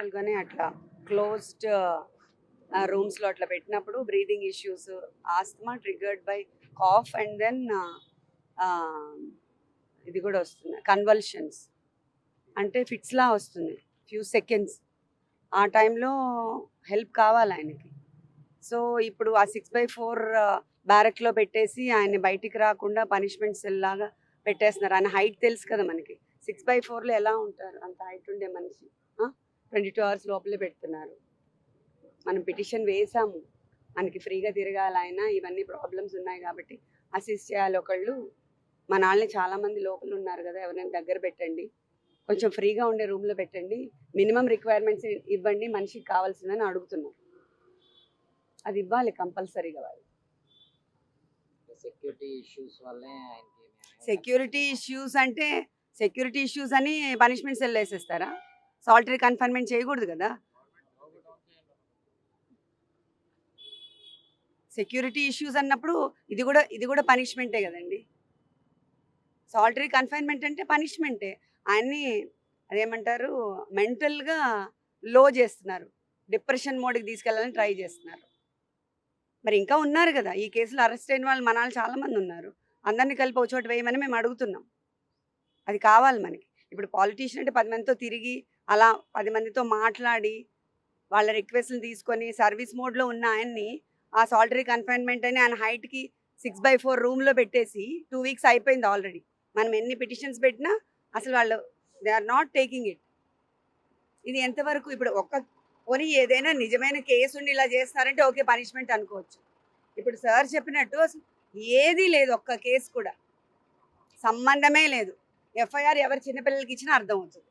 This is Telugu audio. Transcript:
యాక్చువల్గానే అట్లా క్లోజ్డ్ రూమ్స్లో అట్లా పెట్టినప్పుడు breathing issues asthma triggered by cough and then ఇది కూడా వస్తుంది. కన్వల్షన్స్ అంటే ఫిట్స్లా వస్తుంది. ఫ్యూ సెకండ్స్ ఆ టైంలో హెల్ప్ కావాలి ఆయనకి. సో ఇప్పుడు ఆ సిక్స్ బై ఫోర్ బ్యారక్లో పెట్టేసి ఆయన బయటికి రాకుండా పనిష్మెంట్ సెల్ లాగా పెట్టేస్తున్నారు. ఆయన హైట్ తెలుసు కదా మనకి. సిక్స్ బై ఫోర్లో ఎలా ఉంటారు? అంత హైట్ ఉండే మనిషి. ట్వంటీ టూ అవర్స్ లోపలే పెడుతున్నారు. మనం పిటిషన్ వేసాము. మనకి ఫ్రీగా తిరగాలి ఆయన ఇవన్నీ ప్రాబ్లమ్స్ ఉన్నాయి కాబట్టి అసిస్ట్ చేయాలి ఒకళ్ళు. మన వాళ్ళని చాలామంది లోపల ఉన్నారు కదా ఎవరైనా దగ్గర పెట్టండి. కొంచెం ఫ్రీగా ఉండే రూమ్లో పెట్టండి. మినిమం రిక్వైర్మెంట్స్ ఇవ్వండి మనిషికి కావాల్సిందని అడుగుతున్నాం అది ఇవ్వాలి కంపల్సరీగా వాళ్ళు. సెక్యూరిటీ ఇష్యూస్ వల్లే సెక్యూరిటీ ఇష్యూస్ అంటే సెక్యూరిటీ ఇష్యూస్ అని పనిష్మెంట్ సెల్ వేసేస్తారా సాల్టరీ కన్ఫైన్మెంట్ చేయకూడదు కదా. సెక్యూరిటీ ఇష్యూస్ అన్నప్పుడు ఇది కూడా ఇది కూడా పనిష్మెంటే కదండి. సాల్టరీ కన్ఫైన్మెంట్ అంటే పనిష్మెంటే. ఆయన్ని అదేమంటారు మెంటల్గా లో చేస్తున్నారు. డిప్రెషన్ మోడ్కి తీసుకెళ్ళాలని ట్రై చేస్తున్నారు. మరి ఇంకా ఉన్నారు కదా. ఈ కేసులో అరెస్ట్ అయిన వాళ్ళు మనాలు చాలామంది ఉన్నారు. అందరినీ కలిపి ఒక చోట వేయమని మేము అడుగుతున్నాం. అది కావాలి మనకి. ఇప్పుడు పాలిటీషియన్ అంటే పది మందితో తిరిగి అలా పది మందితో మాట్లాడి వాళ్ళ రిక్వెస్ట్లు తీసుకొని సర్వీస్ మోడ్లో ఉన్న ఆయన్ని ఆ సాలరీ కన్ఫైన్మెంట్ అని ఆయన హైట్కి సిక్స్ బై ఫోర్ రూమ్లో పెట్టేసి టూ వీక్స్ అయిపోయింది ఆల్రెడీ. మనం ఎన్ని పిటిషన్స్ పెట్టినా అసలు వాళ్ళు they are not taking it. ఇది ఎంతవరకు ఇప్పుడు ఒక్క పోనీ ఏదైనా నిజమైన కేసు ఉండి ఇలా చేస్తారంటే ఓకే పనిష్మెంట్ అనుకోవచ్చు. ఇప్పుడు సార్ చెప్పినట్టు అసలు ఏదీ లేదు ఒక్క కేసు కూడా. సంబంధమే లేదు. ఎఫ్ఐఆర్ ఎవరు చిన్నపిల్లలకి ఇచ్చినా అర్థం అవుతుంది.